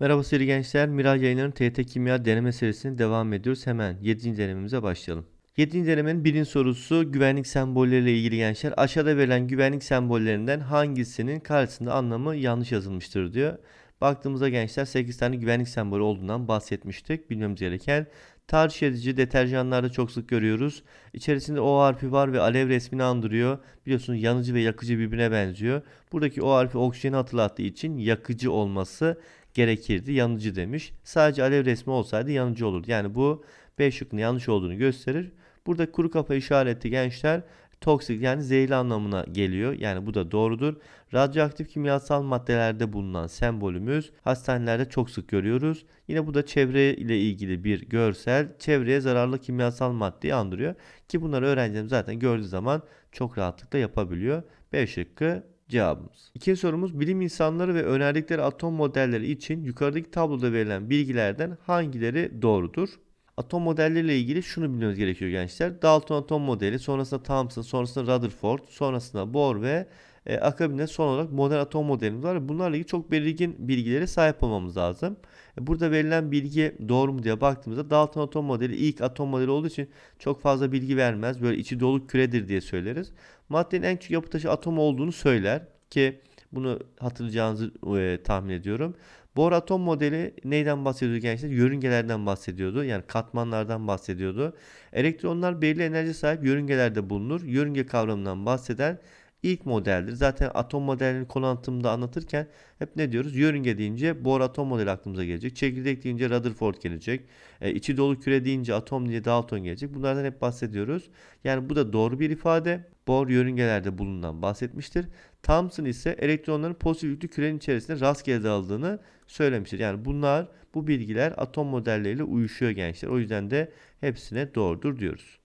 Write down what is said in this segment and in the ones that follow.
Merhaba sevgili gençler. Miray yayınlarının TYT Kimya deneme serisine devam ediyoruz. Hemen 7. denememize başlayalım. 7. denemenin birinci sorusu güvenlik sembolleriyle ilgili gençler. Aşağıda verilen güvenlik sembollerinden hangisinin karşısında anlamı yanlış yazılmıştır diyor. Baktığımızda gençler 8 tane güvenlik sembolü olduğundan bahsetmiştik. Bilmemiz gereken Tarih edici deterjanlarda çok sık görüyoruz. İçerisinde O harfi var ve alev resmini andırıyor. Biliyorsunuz yanıcı ve yakıcı birbirine benziyor. Buradaki O harfi oksijeni hatırlattığı için yakıcı olması gerekirdi. Yanıcı demiş. Sadece alev resmi olsaydı yanıcı olurdu. Yani bu B şıkkının yanlış olduğunu gösterir. Burada kuru kafa işareti gençler toksik yani zehirli anlamına geliyor. Yani bu da doğrudur. Radyoaktif kimyasal maddelerde bulunan sembolümüz hastanelerde çok sık görüyoruz. Yine bu da çevre ile ilgili bir görsel. Çevreye zararlı kimyasal maddeyi andırıyor. Ki bunları öğrencilerim zaten gördüğü zaman çok rahatlıkla yapabiliyor. B şıkkı cevabımız. İkinci sorumuz bilim insanları ve önerdikleri atom modelleri için yukarıdaki tabloda verilen bilgilerden hangileri doğrudur? Atom modelleriyle ilgili şunu bilmemiz gerekiyor gençler. Dalton atom modeli, sonrasında Thomson, sonrasında Rutherford, sonrasında Bohr ve e, akabinde son olarak modern atom modelimiz var. Bunlarla ilgili çok belirgin bilgilere sahip olmamız lazım. E, burada verilen bilgi doğru mu diye baktığımızda Dalton atom modeli ilk atom modeli olduğu için çok fazla bilgi vermez. Böyle içi dolu küredir diye söyleriz. Maddenin en küçük yapı taşı atom olduğunu söyler ki bunu hatırlayacağınızı e, tahmin ediyorum. Bohr atom modeli neyden bahsediyordu gençler? Yörüngelerden bahsediyordu. Yani katmanlardan bahsediyordu. Elektronlar belli enerji sahip yörüngelerde bulunur. Yörünge kavramından bahseden ilk modeldir. Zaten atom modelini konu anlatımında anlatırken hep ne diyoruz? Yörünge deyince Bohr atom modeli aklımıza gelecek. Çekirdek deyince Rutherford gelecek. E, içi dolu küre deyince atom deyince Dalton gelecek. Bunlardan hep bahsediyoruz. Yani bu da doğru bir ifade. Bohr yörüngelerde bulunan bahsetmiştir. Thomson ise elektronların pozitif yüklü kürenin içerisinde rastgele dağıldığını söylemiştir. Yani bunlar bu bilgiler atom modelleriyle uyuşuyor gençler. O yüzden de hepsine doğrudur diyoruz.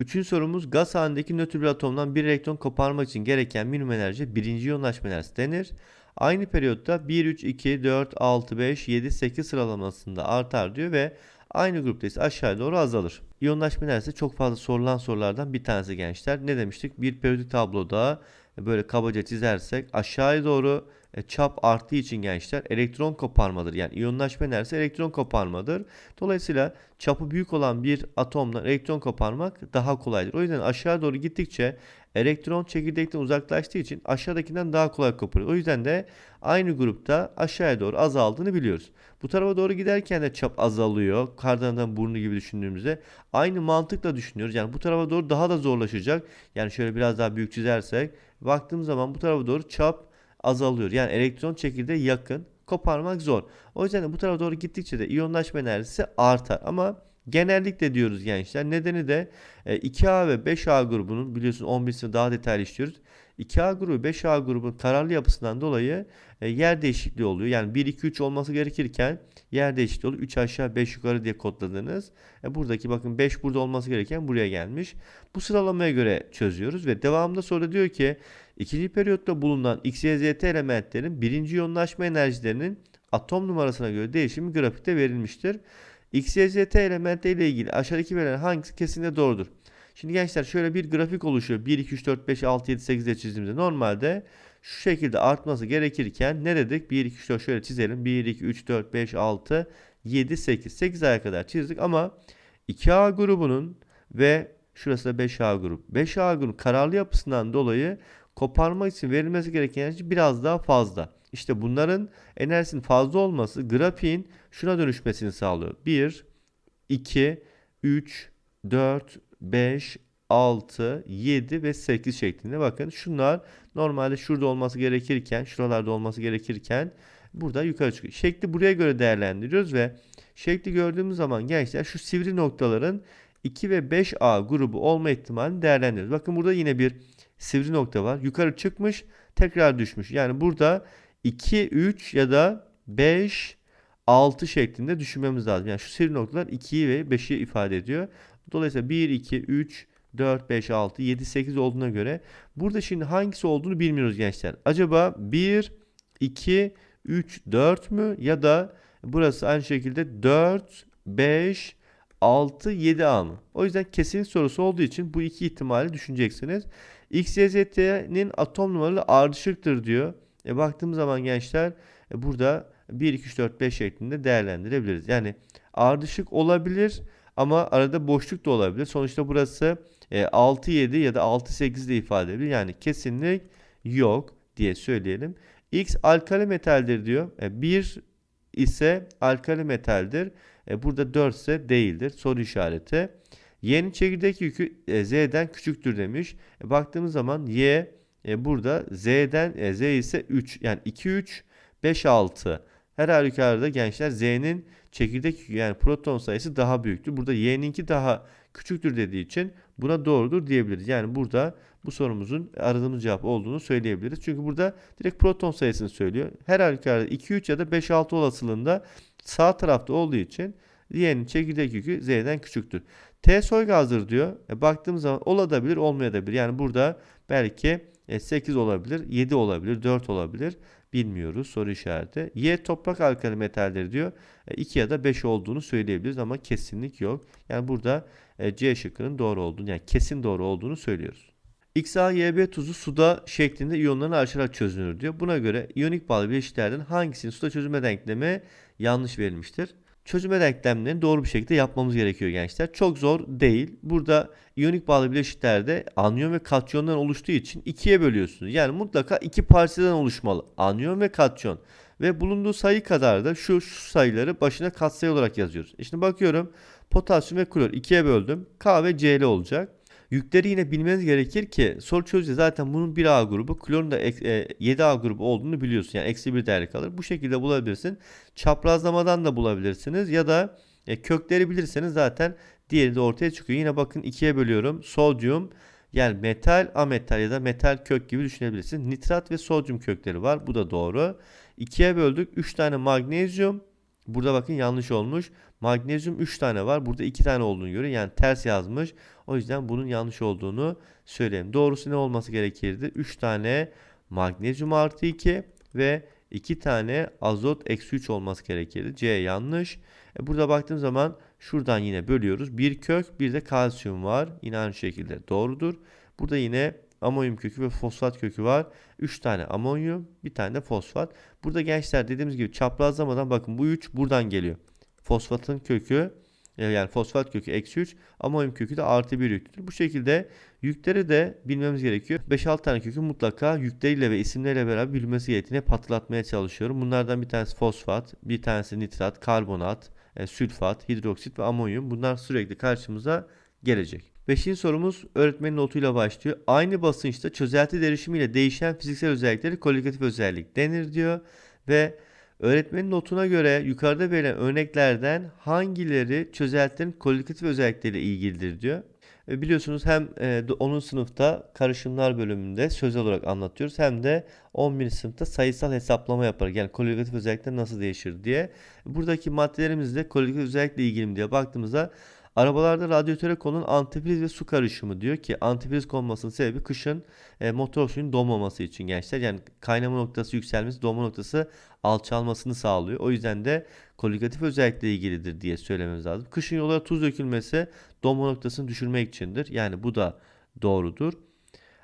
Üçüncü sorumuz gaz halindeki nötr bir atomdan bir elektron koparmak için gereken minimum enerji birinci yoğunlaşma enerjisi denir. Aynı periyotta 1, 3, 2, 4, 6, 5, 7, 8 sıralamasında artar diyor ve aynı grupta ise aşağı doğru azalır. İyonlaşma enerjisi çok fazla sorulan sorulardan bir tanesi gençler. Ne demiştik? Bir periyodik tabloda böyle kabaca çizersek aşağıya doğru çap arttığı için gençler elektron koparmadır. Yani iyonlaşma enerjisi elektron koparmadır. Dolayısıyla çapı büyük olan bir atomdan elektron koparmak daha kolaydır. O yüzden aşağı doğru gittikçe elektron çekirdekten uzaklaştığı için aşağıdakinden daha kolay koparıyor. O yüzden de aynı grupta aşağıya doğru azaldığını biliyoruz. Bu tarafa doğru giderken de çap azalıyor. Kardandan burnu gibi düşündüğümüzde aynı mantıkla düşünüyoruz. Yani bu tarafa doğru daha da zorlaşacak. Yani şöyle biraz daha büyük çizersek baktığımız zaman bu tarafa doğru çap azalıyor. Yani elektron çekirdeğe yakın koparmak zor. O yüzden de bu tarafa doğru gittikçe de iyonlaşma enerjisi artar. Ama genellikle diyoruz gençler. Nedeni de 2A e, ve 5A grubunun biliyorsun 11'sini daha detaylı işliyoruz. 2A grubu 5A grubun kararlı yapısından dolayı e, yer değişikliği oluyor. Yani 1 2 3 olması gerekirken yer değişikliği oluyor. 3 aşağı 5 yukarı diye kodladınız. E buradaki bakın 5 burada olması gereken buraya gelmiş. Bu sıralamaya göre çözüyoruz ve devamında sonra diyor ki ikinci periyotta bulunan X, Y, Z elementlerin birinci yoğunlaşma enerjilerinin atom numarasına göre değişimi grafikte verilmiştir. X, Y, Z elementi ile ilgili aşağıdaki verilen hangisi kesinlikle doğrudur? Şimdi gençler şöyle bir grafik oluşuyor. 1, 2, 3, 4, 5, 6, 7, 8'e çizdiğimizde normalde şu şekilde artması gerekirken ne dedik? 1, 2, 3, 4 şöyle çizelim. 1, 2, 3, 4, 5, 6, 7, 8. 8 aya kadar çizdik ama 2A grubunun ve şurası da 5A grup. 5A grubu kararlı yapısından dolayı koparmak için verilmesi gereken enerji biraz daha fazla. İşte bunların enerjisinin fazla olması grafiğin şuna dönüşmesini sağlıyor. 1, 2, 3, 4, 5, 6, 7 ve 8 şeklinde. Bakın şunlar normalde şurada olması gerekirken, şuralarda olması gerekirken burada yukarı çıkıyor. Şekli buraya göre değerlendiriyoruz ve şekli gördüğümüz zaman gençler şu sivri noktaların 2 ve 5A grubu olma ihtimalini değerlendiriyoruz. Bakın burada yine bir sivri nokta var. Yukarı çıkmış, tekrar düşmüş. Yani burada 2, 3 ya da 5, 6 şeklinde düşünmemiz lazım. Yani şu sivri noktalar 2'yi ve 5'i ifade ediyor. Dolayısıyla 1, 2, 3, 4, 5, 6, 7, 8 olduğuna göre burada şimdi hangisi olduğunu bilmiyoruz gençler. Acaba 1, 2, 3, 4 mü ya da burası aynı şekilde 4, 5, 6 7A mı? O yüzden kesinlik sorusu olduğu için bu iki ihtimali düşüneceksiniz. X, Y, Z'nin atom numaralı ardışıktır diyor. E baktığımız zaman gençler e, burada 1, 2, 3, 4, 5 şeklinde değerlendirebiliriz. Yani ardışık olabilir ama arada boşluk da olabilir. Sonuçta burası e, 6, 7 ya da 6, 8 de ifade edilir. Yani kesinlik yok diye söyleyelim. X alkali metaldir diyor. E, 1 ise alkali metaldir. E, burada 4 ise değildir. Soru işareti. Y'nin çekirdek yükü e, Z'den küçüktür demiş. E, baktığımız zaman Y e, burada Z'den e, Z ise 3 yani 2 3 5 6. Her halükarda gençler Z'nin çekirdek yükü yani proton sayısı daha büyüktür. Burada Y'ninki daha küçüktür dediği için buna doğrudur diyebiliriz. Yani burada bu sorumuzun aradığımız cevap olduğunu söyleyebiliriz. Çünkü burada direkt proton sayısını söylüyor. Her halükarda 2 3 ya da 5 6 olasılığında sağ tarafta olduğu için Y'nin çekirdek yükü Z'den küçüktür. T soy gazdır diyor. E, baktığımız zaman olabilir olmayabilir. Yani burada belki 8 e, olabilir, 7 olabilir, 4 olabilir. Bilmiyoruz soru işareti. Y toprak alkali metalleri diyor. 2 e, ya da 5 olduğunu söyleyebiliriz ama kesinlik yok. Yani burada e, C şıkkının doğru olduğunu yani kesin doğru olduğunu söylüyoruz. XaYB tuzu suda şeklinde iyonların ayrışarak çözünür diyor. Buna göre iyonik bağlı bileşiklerden hangisinin suda çözülme denklemi yanlış verilmiştir? çözüme denklemlerini doğru bir şekilde yapmamız gerekiyor gençler. Çok zor değil. Burada iyonik bağlı bileşiklerde anyon ve katyondan oluştuğu için ikiye bölüyorsunuz. Yani mutlaka iki parçadan oluşmalı. Anyon ve katyon. Ve bulunduğu sayı kadar da şu, şu sayıları başına katsayı olarak yazıyoruz. E şimdi bakıyorum potasyum ve klor ikiye böldüm. K ve Cl olacak. Yükleri yine bilmeniz gerekir ki soru çözünce zaten bunun 1A grubu, klorun da 7A e, grubu olduğunu biliyorsun. Yani eksi bir değerli kalır. Bu şekilde bulabilirsin. Çaprazlamadan da bulabilirsiniz ya da e, kökleri bilirseniz zaten diğeri de ortaya çıkıyor. Yine bakın ikiye bölüyorum. Sodyum yani metal, ametal ya da metal kök gibi düşünebilirsiniz. Nitrat ve sodyum kökleri var. Bu da doğru. İkiye böldük. 3 tane magnezyum. Burada bakın yanlış olmuş. Magnezyum 3 tane var. Burada 2 tane olduğunu görüyor. Yani ters yazmış. O yüzden bunun yanlış olduğunu söyleyeyim. Doğrusu ne olması gerekirdi? 3 tane magnezyum artı 2 ve 2 tane azot eksi 3 olması gerekirdi. C yanlış. E burada baktığım zaman şuradan yine bölüyoruz. Bir kök bir de kalsiyum var. Yine aynı şekilde doğrudur. Burada yine amonyum kökü ve fosfat kökü var. 3 tane amonyum, bir tane de fosfat. Burada gençler dediğimiz gibi çaprazlamadan bakın bu 3 buradan geliyor. Fosfatın kökü e, yani fosfat kökü eksi 3 amonyum kökü de artı 1 yüktür. Bu şekilde yükleri de bilmemiz gerekiyor. 5-6 tane kökü mutlaka yükleriyle ve isimleriyle beraber bilmesi gerektiğini hatırlatmaya çalışıyorum. Bunlardan bir tanesi fosfat, bir tanesi nitrat, karbonat, e, sülfat, hidroksit ve amonyum. Bunlar sürekli karşımıza gelecek. Beşinci sorumuz öğretmenin notuyla başlıyor. Aynı basınçta çözelti derişimiyle değişen fiziksel özellikleri koligatif özellik denir diyor. Ve öğretmenin notuna göre yukarıda verilen örneklerden hangileri çözeltilerin koligatif özellikleriyle ilgilidir diyor. E biliyorsunuz hem e, 10. sınıfta karışımlar bölümünde sözel olarak anlatıyoruz hem de 11. sınıfta sayısal hesaplama yaparak yani koligatif özellikler nasıl değişir diye. Buradaki maddelerimizde koligatif özellikle ilgili mi diye baktığımızda Arabalarda radyatöre konulan antifriz ve su karışımı diyor ki antifriz konmasının sebebi kışın e, motor suyun donmaması için gençler. Yani kaynama noktası yükselmesi, donma noktası alçalmasını sağlıyor. O yüzden de koligatif özellikle ilgilidir diye söylememiz lazım. Kışın yollara tuz dökülmesi donma noktasını düşürmek içindir. Yani bu da doğrudur.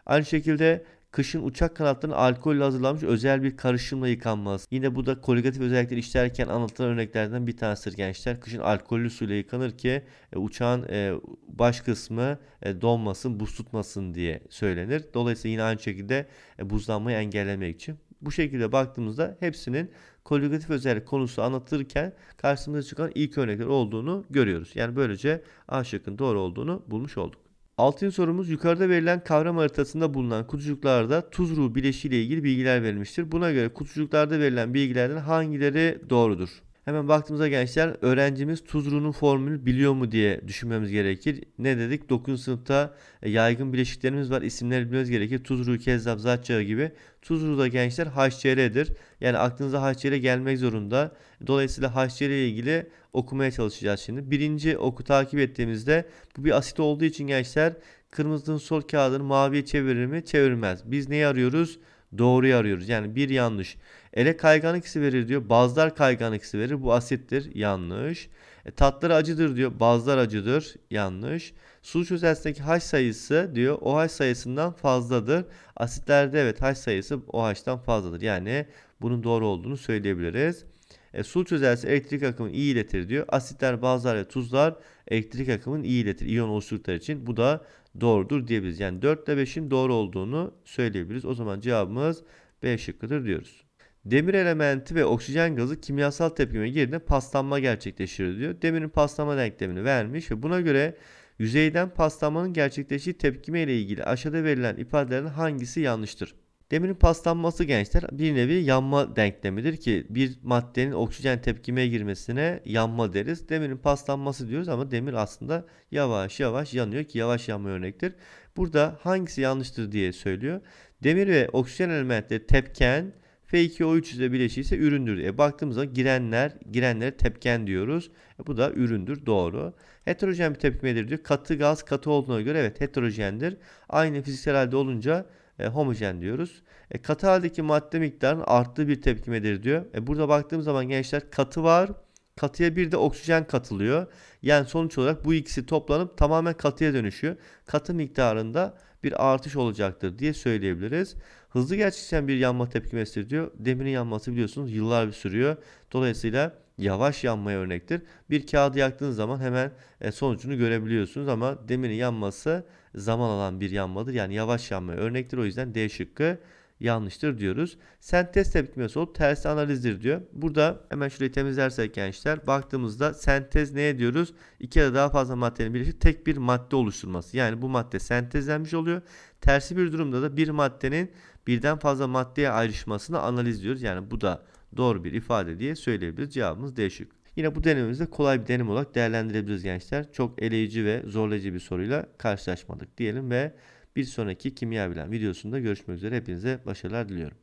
Aynı şekilde Kışın uçak kanatlarının alkolle hazırlanmış özel bir karışımla yıkanması. Yine bu da koligatif özellikleri işlerken anlatılan örneklerden bir tanesidir gençler. Kışın alkollü suyla yıkanır ki e, uçağın e, baş kısmı e, donmasın, buz tutmasın diye söylenir. Dolayısıyla yine aynı şekilde e, buzlanmayı engellemek için. Bu şekilde baktığımızda hepsinin koligatif özellik konusu anlatırken karşımıza çıkan ilk örnekler olduğunu görüyoruz. Yani böylece A şıkkın doğru olduğunu bulmuş olduk. Altın sorumuz yukarıda verilen kavram haritasında bulunan kutucuklarda tuz ruhu bileşiği ile ilgili bilgiler verilmiştir. Buna göre kutucuklarda verilen bilgilerden hangileri doğrudur? Hemen baktığımızda gençler öğrencimiz tuz ruhunun formülünü biliyor mu diye düşünmemiz gerekir. Ne dedik? 9. sınıfta e, yaygın bileşiklerimiz var. İsimleri bilmemiz gerekir. Tuz ruhu, kezzap, zatçağı gibi. Tuz ruhu da gençler HCl'dir. Yani aklınıza HCl gelmek zorunda. Dolayısıyla HCl ile ilgili okumaya çalışacağız şimdi. Birinci oku takip ettiğimizde bu bir asit olduğu için gençler kırmızının sol kağıdını maviye çevirir mi? Çevirmez. Biz neyi arıyoruz? Doğruyu arıyoruz. Yani bir yanlış. Ele kayganlık hissi verir diyor. Bazlar kayganlık hissi verir. Bu asittir. Yanlış. E, tatları acıdır diyor. Bazılar acıdır. Yanlış. Su çözeltisindeki H sayısı diyor OH sayısından fazladır. Asitlerde evet H sayısı OH'tan fazladır. Yani bunun doğru olduğunu söyleyebiliriz. E, su çözeltisi elektrik akımını iyi iletir diyor. Asitler, bazlar ve tuzlar elektrik akımını iyi iletir. İyon oluşturdukları için bu da doğrudur diyebiliriz. Yani 4 ile 5'in doğru olduğunu söyleyebiliriz. O zaman cevabımız B şıkkıdır diyoruz. Demir elementi ve oksijen gazı kimyasal tepkime girdiğinde paslanma gerçekleşir diyor. Demirin paslanma denklemini vermiş ve buna göre yüzeyden paslanmanın gerçekleştiği tepkime ile ilgili aşağıda verilen ifadelerin hangisi yanlıştır? Demirin paslanması gençler bir nevi yanma denklemidir ki bir maddenin oksijen tepkimeye girmesine yanma deriz. Demirin paslanması diyoruz ama demir aslında yavaş yavaş yanıyor ki yavaş yanma örnektir. Burada hangisi yanlıştır diye söylüyor. Demir ve oksijen elementleri tepken F2O3 ile bileşiyse üründür. E, baktığımızda girenler, girenlere tepken diyoruz. E, bu da üründür. Doğru. Heterojen bir tepkimedir diyor. Katı gaz katı olduğuna göre evet heterojendir. Aynı fiziksel halde olunca e, homojen diyoruz. E, katı haldeki madde miktarının arttığı bir tepkimedir diyor. E, burada baktığımız zaman gençler katı var. Katıya bir de oksijen katılıyor. Yani sonuç olarak bu ikisi toplanıp tamamen katıya dönüşüyor. Katı miktarında bir artış olacaktır diye söyleyebiliriz. Hızlı gerçekleşen bir yanma tepkimesidir diyor. Demirin yanması biliyorsunuz yıllar bir sürüyor. Dolayısıyla yavaş yanmaya örnektir. Bir kağıdı yaktığınız zaman hemen e, sonucunu görebiliyorsunuz ama demirin yanması zaman alan bir yanmadır. Yani yavaş yanmaya örnektir. O yüzden D şıkkı yanlıştır diyoruz. Sentez tepkimesi olup tersi analizdir diyor. Burada hemen şurayı temizlersek gençler baktığımızda sentez ne diyoruz? İki ya da daha fazla maddenin birleşip tek bir madde oluşturması. Yani bu madde sentezlenmiş oluyor. Tersi bir durumda da bir maddenin birden fazla maddeye ayrışmasını analiz diyoruz. Yani bu da doğru bir ifade diye söyleyebiliriz. Cevabımız D şıkkı. Yine bu denememizde kolay bir denem olarak değerlendirebiliriz gençler. Çok eleyici ve zorlayıcı bir soruyla karşılaşmadık diyelim ve bir sonraki kimya bilen videosunda görüşmek üzere. Hepinize başarılar diliyorum.